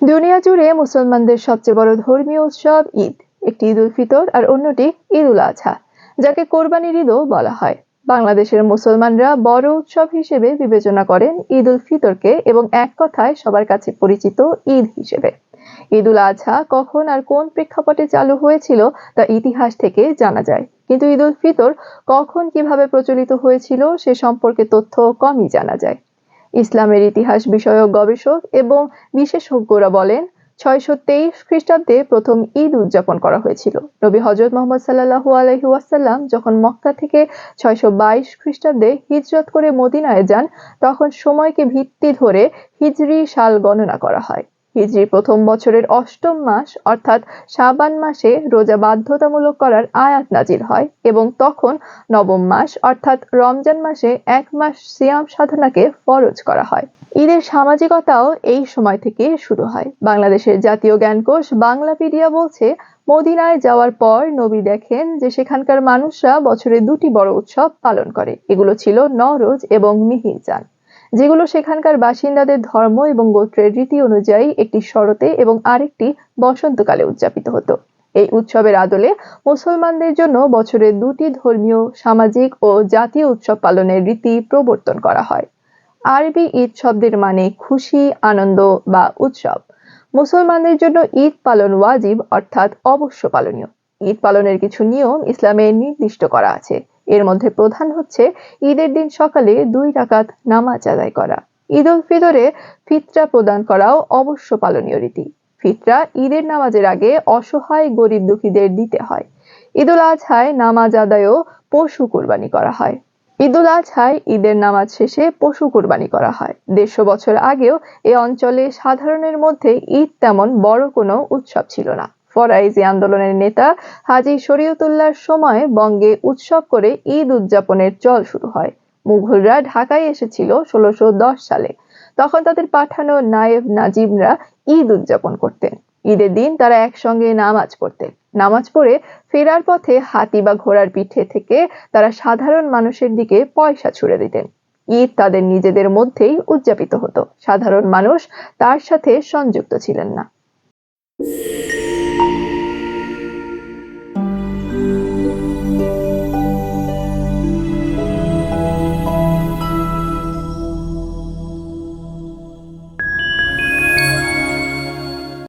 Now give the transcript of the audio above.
দুনিয়া জুড়ে মুসলমানদের সবচেয়ে বড় ধর্মীয় উৎসব ঈদ। একটি ঈদ উল ফিতর আর অন্যটি ঈদ উল আজহা যাকে কোরবানির ঈদও বলা হয়। বাংলাদেশের মুসলমানরা বড় উৎসব হিসেবে বিবেচনা করেন ঈদ উল ফিতরকে এবং এক কথায় সবার কাছে পরিচিত ঈদ হিসেবে। ঈদ উল আজহা কখন আর কোন প্রেক্ষাপটে চালু হয়েছিল তা ইতিহাস থেকে জানা যায়। কিন্তু ঈদ উল ফিতর কখন কীভাবে প্রচলিত হয়েছিল সে সম্পর্কে তথ্য কমই জানা যায়। ইসলামের ইতিহাস বিষয়ক গবেষক এবং বিশেষজ্ঞরা বলেন, ছয়শো তেইশ খ্রিস্টাব্দে প্রথম ঈদ উদযাপন করা হয়েছিল। নবী হজরত মোহাম্মদ সাল্লাহু আলহি ওয়াসাল্লাম যখন মক্কা থেকে ছয়শো বাইশ খ্রিস্টাব্দে হিজরত করে মদিনায় যান, তখন সময়কে ভিত্তি ধরে হিজরি সাল গণনা করা হয়। হিজরি প্রথম বছরের অষ্টম মাস, অর্থাৎ শাবান মাসে রোজা বাধ্যতামূলক করার আয়াত নাজিল হয় এবং তখন নবম মাস, অর্থাৎ রমজান মাসে এক মাস সিয়াম সাধনাকে ফরজ করা হয়। ঈদের সামাজিকতাও এই সময় থেকে শুরু হয়। বাংলাদেশের জাতীয় জ্ঞানকোষ বাংলাপিডিয়া বলছে, মদিনায় যাওয়ার পর নবী দেখেন যে সেখানকার মানুষরা বছরে দুটি বড় উৎসব পালন করে। এগুলো ছিল নরোজ এবং মিহিরজান যেগুলো সেখানকার বাসিন্দাদের ধর্ম এবং গোত্রের রীতি অনুযায়ী একটি শরতে এবং আরেকটি বসন্তকালে উদযাপিত হতো। এই উৎসবের আদলে মুসলমানদের জন্য বছরে দুটি ধর্মীয়, সামাজিক ও জাতীয় উৎসব পালনের রীতি প্রবর্তন করা হয়। আরবি ঈদ শব্দের মানে খুশি, আনন্দ বা উৎসব। মুসলমানদের জন্য ঈদ পালন ওয়াজিব অর্থাৎ অবশ্য পালনীয়। ঈদ পালনের কিছু নিয়ম ইসলামে নির্দিষ্ট করা আছে। এর মধ্যে প্রধান হচ্ছে ঈদের দিন সকালে দুই রাকাত নামাজ আদায় করা। ঈদ উল ফিতরে ফিতরা প্রদান করাও অবশ্য পালনীয় রীতি। ফিতরা ঈদের নামাজের আগে অসহায় গরিব দুঃখীদের দিতে হয়। ঈদ উল আজহায় নামাজ আদায়ও পশু কোরবানি করা হয়। ঈদ উল আজহায় ঈদের নামাজ শেষে পশু কোরবানি করা হয়। দেড়শো বছর আগেও এ অঞ্চলে সাধারণের মধ্যে ঈদ তেমন বড় কোনো উৎসব ছিল না। ফরাইজি আন্দোলনের নেতা হাজি শরীয়তুল্লাহর সময় বঙ্গে উৎসব করে ঈদ উদযাপনের চল শুরু হয়। মুঘলরা ঢাকায় এসেছিল ষোলোশো সালে। তখন তাদের পাঠানো নায়েব নাজিমরা ঈদ উদযাপন করতেন। ঈদের দিন তারা একসঙ্গে নামাজ পড়তেন। নামাজ পড়ে ফেরার পথে হাতি বা ঘোড়ার পিঠে থেকে তারা সাধারণ মানুষের দিকে পয়সা ছুড়ে দিতেন। ঈদ তাদের নিজেদের মধ্যেই উদযাপিত হতো। সাধারণ মানুষ তার সাথে সংযুক্ত ছিলেন না।